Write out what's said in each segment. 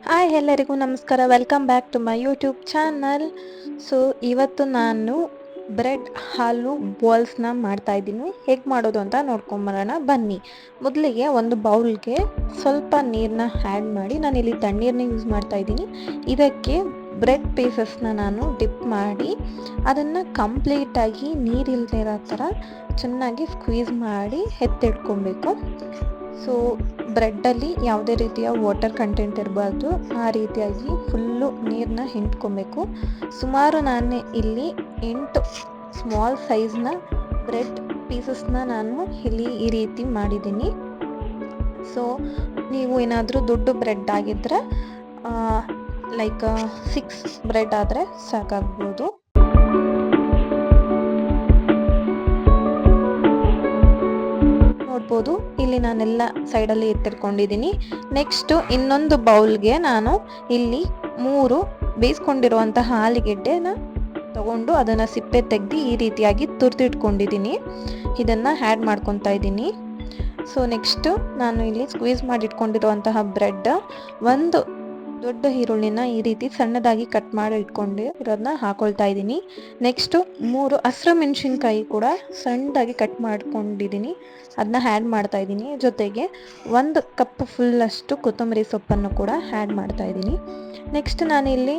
Hi ಎಲ್ಲರಿಗೂ ನಮಸ್ಕಾರ. Welcome back to my YouTube channel so ಇವತ್ತು ನಾನು ಬ್ರೆಡ್ ಹಾಲು ಬಾಲ್ಸ್ನ ಮಾಡ್ತಾ ಇದ್ದೀನಿ. ಹೇಗೆ ಮಾಡೋದು ಅಂತ ನೋಡ್ಕೊಂಬರೋಣ. ಬನ್ನಿ. ಮೊದಲಿಗೆ ಒಂದು ಬೌಲ್ಗೆ ಸ್ವಲ್ಪ ನೀರನ್ನ ಆ್ಯಡ್ ಮಾಡಿ ನಾನು ಇಲ್ಲಿ ತಣ್ಣೀರನ್ನ ಯೂಸ್ ಮಾಡ್ತಾ ಇದ್ದೀನಿ. ಇದಕ್ಕೆ ಬ್ರೆಡ್ ಪೀಸಸ್ನ ನಾನು ಡಿಪ್ ಮಾಡಿ, ಅದನ್ನು ಕಂಪ್ಲೀಟಾಗಿ ನೀರಿಲ್ಲದೆ ಇರೋ ಥರ ಚೆನ್ನಾಗಿ ಸ್ಕ್ವೀಸ್ ಮಾಡಿ ಎತ್ತಿಡ್ಕೊಬೇಕು. ಸೊ ಬ್ರೆಡ್ಡಲ್ಲಿ ಯಾವುದೇ ರೀತಿಯ ವಾಟರ್ ಕಂಟೆಂಟ್ ಇರಬಾರ್ದು. ಆ ರೀತಿಯಾಗಿ ಫುಲ್ಲು ನೀರನ್ನ ಹಿಂಡ್ಕೊಬೇಕು. ಸುಮಾರು ನಾನು ಇಲ್ಲಿ ಎಂಟು ಸ್ಮಾಲ್ ಸೈಜ್ನ ಬ್ರೆಡ್ ಪೀಸಸ್ನ ನಾನು ಇಲ್ಲಿ ಈ ರೀತಿ ಮಾಡಿದ್ದೀನಿ. ಸೊ ನೀವು ಏನಾದರೂ ದೊಡ್ಡ ಬ್ರೆಡ್ ಆಗಿದ್ದರೆ ಲೈಕ್ ಸಿಕ್ಸ್ ಬ್ರೆಡ್ ಆದರೆ ಸಾಕಾಗ್ಬೋದು. ನೋಡ್ಬೋದು ಇಲ್ಲಿ ನಾನೆಲ್ಲ ಸೈಡಲ್ಲಿ ಎತ್ತಿಟ್ಕೊಂಡಿದ್ದೀನಿ. ನೆಕ್ಸ್ಟು ಇನ್ನೊಂದು ಬೌಲ್ಗೆ ನಾನು ಇಲ್ಲಿ ಮೂರು ಬೇಯಿಸ್ಕೊಂಡಿರುವಂತಹ ಆಲೂಗೆಡ್ಡೆನ ತಗೊಂಡು ಅದನ್ನು ಸಿಪ್ಪೆ ತೆಗೆದು ಈ ರೀತಿಯಾಗಿ ತುರಿದಿಟ್ಕೊಂಡಿದ್ದೀನಿ. ಇದನ್ನು ಆ್ಯಡ್ ಮಾಡ್ಕೊತಾ ಇದ್ದೀನಿ. ಸೊ ನೆಕ್ಸ್ಟು ನಾನು ಇಲ್ಲಿ ಸ್ಕ್ವೀಸ್ ಮಾಡಿಟ್ಕೊಂಡಿರುವಂತಹ ಬ್ರೆಡ್ ಒಂದು ದೊಡ್ಡ ಈರುಳ್ಳಿನ ಈ ರೀತಿ ಸಣ್ಣದಾಗಿ ಕಟ್ ಮಾಡಿ ಇಟ್ಕೊಂಡು ಇರೋದನ್ನ ಹಾಕೊಳ್ತಾ ಇದ್ದೀನಿ. ನೆಕ್ಸ್ಟು ಮೂರು ಹಸಿರು ಮೆಣಸಿನ್ಕಾಯಿ ಕೂಡ ಸಣ್ಣದಾಗಿ ಕಟ್ ಮಾಡ್ಕೊಂಡಿದ್ದೀನಿ. ಅದನ್ನ ಆ್ಯಡ್ ಮಾಡ್ತಾ ಇದ್ದೀನಿ. ಜೊತೆಗೆ ಒಂದು ಕಪ್ ಫುಲ್ಲಷ್ಟು ಕೊತ್ತಂಬರಿ ಸೊಪ್ಪನ್ನು ಕೂಡ ಆ್ಯಡ್ ಮಾಡ್ತಾ ಇದ್ದೀನಿ. ನೆಕ್ಸ್ಟ್ ನಾನಿಲ್ಲಿ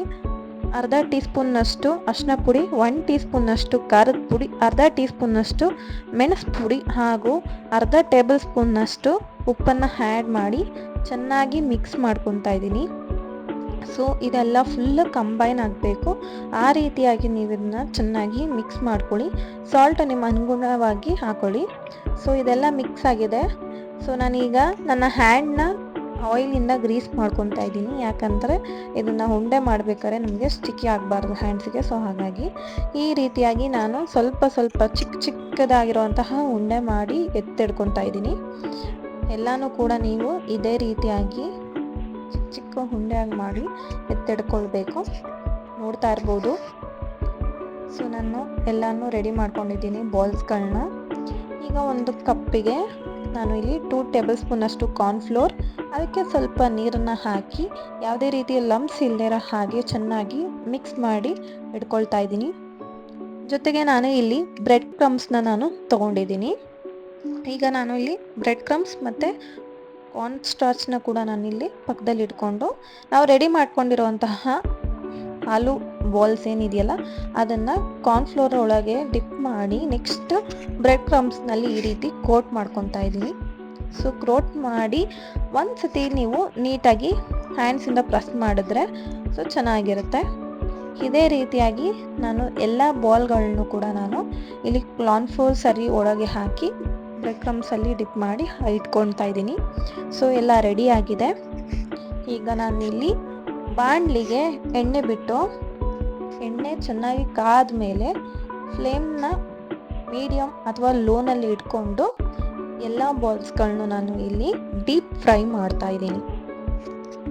ಅರ್ಧ ಟೀ ಸ್ಪೂನ್ನಷ್ಟು ಅರಿಶಿನ ಪುಡಿ ಒನ್ ಟೀ ಸ್ಪೂನ್ನಷ್ಟು ಖಾರದ ಪುಡಿ, ಅರ್ಧ ಟೀ ಸ್ಪೂನ್ನಷ್ಟು ಮೆಣಸು ಪುಡಿ ಹಾಗೂ ಅರ್ಧ ಟೇಬಲ್ ಸ್ಪೂನ್ನಷ್ಟು ಉಪ್ಪನ್ನು ಆ್ಯಡ್ ಮಾಡಿ ಚೆನ್ನಾಗಿ ಮಿಕ್ಸ್ ಮಾಡ್ಕೊತಾ ಇದ್ದೀನಿ. ಸೊ ಇದೆಲ್ಲ ಫುಲ್ ಕಂಬೈನ್ ಆಗಬೇಕು. ಆ ರೀತಿಯಾಗಿ ನೀವು ಇದನ್ನ ಚೆನ್ನಾಗಿ ಮಿಕ್ಸ್ ಮಾಡ್ಕೊಳ್ಳಿ. ಸಾಲ್ಟ್ ನಿಮ್ಮ ಅನುಗುಣವಾಗಿ ಹಾಕೊಳ್ಳಿ. ಸೊ ಇದೆಲ್ಲ ಮಿಕ್ಸ್ ಆಗಿದೆ. ಸೊ ನಾನೀಗ ನನ್ನ ಹ್ಯಾಂಡ್ನ ಆಯಿಲಿಂದ ಗ್ರೀಸ್ ಮಾಡ್ಕೊತಾ ಇದ್ದೀನಿ. ಯಾಕಂದರೆ ಇದನ್ನು ಉಂಡೆ ಮಾಡಬೇಕಾದ್ರೆ ನಮಗೆ ಸ್ಟಿಕ್ಕಿ ಆಗಬಾರ್ದು ಹ್ಯಾಂಡ್ಸಿಗೆ ಸೊ ಹಾಗಾಗಿ ಈ ರೀತಿಯಾಗಿ ನಾನು ಸ್ವಲ್ಪ ಸ್ವಲ್ಪ ಚಿಕ್ಕ ಚಿಕ್ಕದಾಗಿರುವಂತಹ ಉಂಡೆ ಮಾಡಿ ಎತ್ತಿಡ್ಕೊತಾ ಇದ್ದೀನಿ. ಎಲ್ಲನೂ ಕೂಡ ನೀವು ಇದೇ ರೀತಿಯಾಗಿ ಚಿಕ್ಕ ಹುಂಡೆ ಹುಂಡೆಯಾಗಿ ಮಾಡಿ ಎತ್ತಿಡ್ಕೊಳ್ಬೇಕು. ನೋಡ್ತಾ ಇರ್ಬೋದು. ಸೊ ನಾನು ಎಲ್ಲನೂ ರೆಡಿ ಮಾಡ್ಕೊಂಡಿದ್ದೀನಿ ಬಾಲ್ಸ್ಗಳನ್ನ ಈಗ ಒಂದು ಕಪ್ಪಿಗೆ ನಾನು ಇಲ್ಲಿ ಟೂ ಟೇಬಲ್ ಸ್ಪೂನಷ್ಟು ಕಾರ್ನ್ಫ್ಲೋರ್ ಅದಕ್ಕೆ ಸ್ವಲ್ಪ ನೀರನ್ನು ಹಾಕಿ ಯಾವುದೇ ರೀತಿಯ ಲಮ್ಸ್ ಇರೋ ಹಾಗೆ ಚೆನ್ನಾಗಿ ಮಿಕ್ಸ್ ಮಾಡಿ ಇಟ್ಕೊಳ್ತಾ ಇದ್ದೀನಿ. ಜೊತೆಗೆ ನಾನು ಇಲ್ಲಿ ಬ್ರೆಡ್ ಕ್ರಮ್ಸ್ನ ನಾನು ತೊಗೊಂಡಿದ್ದೀನಿ. ಈಗ ನಾನು ಇಲ್ಲಿ ಬ್ರೆಡ್ ಕ್ರಮ್ಸ್ ಮತ್ತು ಕಾರ್ನ್ ಸ್ಟಾರ್ಚ್ನ ಕೂಡ ನಾನಿಲ್ಲಿ ಪಕ್ಕದಲ್ಲಿ ಇಟ್ಕೊಂಡು ನಾವು ರೆಡಿ ಮಾಡ್ಕೊಂಡಿರುವಂತಹ ಆಲೂ ಬಾಲ್ಸ್ ಏನಿದೆಯಲ್ಲ, ಅದನ್ನು ಕಾರ್ನ್ಫ್ಲೋರ್ ಒಳಗೆ ಡಿಪ್ ಮಾಡಿ ನೆಕ್ಸ್ಟ್ ಬ್ರೆಡ್ ಕ್ರಮ್ಸ್ನಲ್ಲಿ ಈ ರೀತಿ ಕೋಟ್ ಮಾಡ್ಕೊತಾ ಇದ್ದೀನಿ. ಸೊ ಕ್ರೋಟ್ ಮಾಡಿ ಒಂದು ಸತಿ ನೀವು ನೀಟಾಗಿ ಹ್ಯಾಂಡ್ಸಿಂದ ಪ್ರೆಸ್ ಮಾಡಿದ್ರೆ ಸೊ ಚೆನ್ನಾಗಿರುತ್ತೆ. ಇದೇ ರೀತಿಯಾಗಿ ನಾನು ಎಲ್ಲ ಬಾಲ್ಗಳನ್ನು ಕೂಡ ನಾನು ಇಲ್ಲಿ ಕ್ಲಾನ್ಫೋರ್ ಸರಿ ಒಳಗೆ ಹಾಕಿ ಬ್ರೆಡ್ ಕ್ರಮ್ಸಲ್ಲಿ ಡಿಪ್ ಮಾಡಿ ಇಟ್ಕೊಳ್ತಾ ಇದ್ದೀನಿ. ಸೊ ಎಲ್ಲ ರೆಡಿ ಆಗಿದೆ. ಈಗ ನಾನು ಇಲ್ಲಿ ಬಾಣಲಿಗೆ ಎಣ್ಣೆ ಬಿಟ್ಟು, ಎಣ್ಣೆ ಚೆನ್ನಾಗಿ ಕಾದ ಮೇಲೆ ಫ್ಲೇಮ್ನ ಮೀಡಿಯಮ್ ಅಥವಾ ಲೋನಲ್ಲಿ ಇಟ್ಕೊಂಡು ಎಲ್ಲ ಬಾಲ್ಸ್ಗಳನ್ನು ನಾನು ಇಲ್ಲಿ ಡೀಪ್ ಫ್ರೈ ಮಾಡ್ತಾ ಇದ್ದೀನಿ.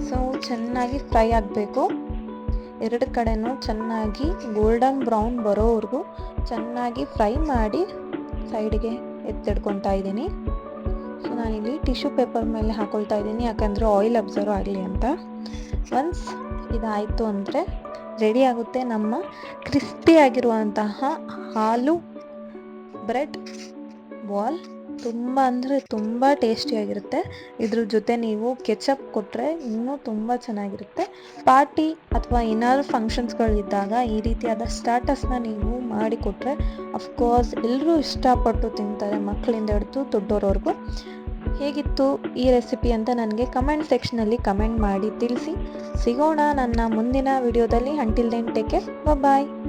ಸೊ ಚೆನ್ನಾಗಿ ಫ್ರೈ ಆಗಬೇಕು. ಎರಡು ಕಡೆನೂ ಚೆನ್ನಾಗಿ ಗೋಲ್ಡನ್ ಬ್ರೌನ್ ಬರೋವರೆಗೂ ಚೆನ್ನಾಗಿ ಫ್ರೈ ಮಾಡಿ ಸೈಡ್ಗೆ ಎತ್ತಿಡ್ಕೊತಾ ಇದ್ದೀನಿ. ಸೊ ನಾನಿಲ್ಲಿ ಟಿಶ್ಯೂ ಪೇಪರ್ ಮೇಲೆ ಹಾಕೊಳ್ತಾ ಇದ್ದೀನಿ. ಯಾಕಂದರೆ ಆಯಿಲ್ ಅಬ್ಸರ್ವ್ ಆಗಲಿ ಅಂತ. ಒನ್ಸ್ ಇದಾಯಿತು ಅಂದರೆ ರೆಡಿ ಆಗುತ್ತೆ ನಮ್ಮ ಕ್ರಿಸ್ಪಿಯಾಗಿರುವಂತಹ ಹಾಲು ಬ್ರೆಡ್ ಬಾಲ್ ತುಂಬ ಅಂದರೆ ತುಂಬ ಟೇಸ್ಟಿಯಾಗಿರುತ್ತೆ. ಇದ್ರ ಜೊತೆ ನೀವು ಕೆಚಪ್ ಕೊಟ್ಟರೆ ಇನ್ನೂ ತುಂಬ ಚೆನ್ನಾಗಿರುತ್ತೆ. ಪಾರ್ಟಿ ಅಥವಾ ಏನಾದರೂ ಫಂಕ್ಷನ್ಸ್ಗಳಿದ್ದಾಗ ಈ ರೀತಿಯಾದ ಸ್ಟಾಟಸ್ನ ನೀವು ಮಾಡಿಕೊಟ್ರೆ ಅಫ್ಕೋರ್ಸ್ ಎಲ್ಲರೂ ಇಷ್ಟಪಟ್ಟು ತಿಂತಾರೆ ಮಕ್ಕಳಿಂದ ಹಿಡಿದು ದೊಡ್ಡೋರವರೆಗೂ. ಹೇಗಿತ್ತು ಈ ರೆಸಿಪಿ ಅಂತ ನನಗೆ ಕಮೆಂಟ್ ಸೆಕ್ಷನಲ್ಲಿ ಕಮೆಂಟ್ ಮಾಡಿ ತಿಳಿಸಿ. ಸಿಗೋಣ ನನ್ನ ಮುಂದಿನ ವಿಡಿಯೋದಲ್ಲಿ. ಅಂಟಿಲ್ ದೆನ್ ಟೇಕ್ ಬಾಯ್